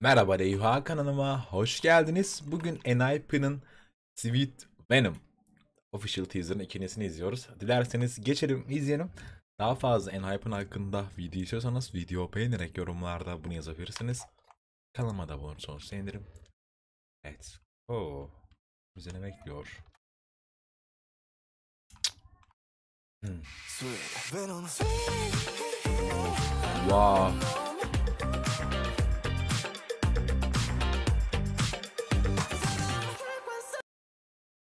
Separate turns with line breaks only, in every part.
Merhaba Reyha kanalıma hoş geldiniz. Bugün Enhypen'ın Sweet Venom Official Teaser'ın ikincisini izliyoruz. Dilerseniz geçelim izleyelim. Daha fazla Enhypen hakkında video istiyorsanız video beğenerek yorumlarda bunu yazabilirsiniz. Kanalıma da abone olursanız sevinirim. Evet. Oo. Bizi ne bekliyor? Hmm. Wow.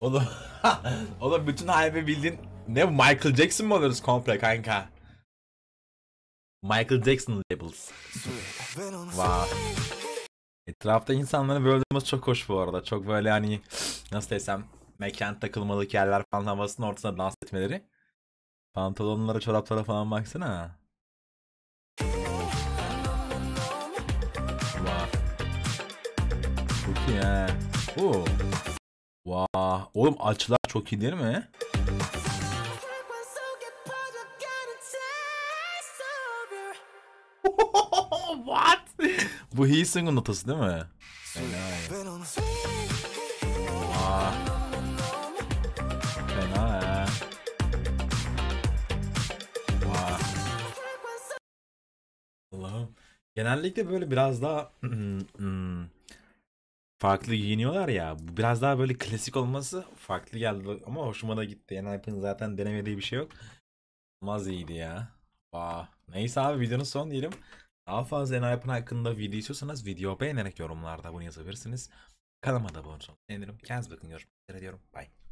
O da, o da bütün hype bildiğin ne Michael Jackson mı oluyoruz komple kanka? Michael Jackson labels. Wow. Etrafta insanları böldüğümüz çok hoş bu arada. Çok böyle hani nasıl desem mekan takılmalık yerler falan havasının ortasında dans etmeleri. Pantolonlara çoraplara falan baksana. Wow. Çok iyi he. Oo. Vaa. Oğlum açılar çok iyi değil mi? What? Bu Heesung'un notası değil mi? Fena. Vaa. Fena ya. Genellikle böyle biraz daha hmm, farklı giyiniyorlar ya. Biraz daha böyle klasik olması farklı geldi ama hoşuma da gitti. Enhypen'ın zaten denemediği bir şey yok. Olmaz iyiydi ya. Vah. Neyse abi videonun son diyelim. Daha fazla Enhypen hakkında video istiyorsanız video beğenerek yorumlarda bunu yazabilirsiniz. Kanalıma da abone olun. Sevinirim. Kendinize bakın. Görüşmek üzere diyorum. Bye.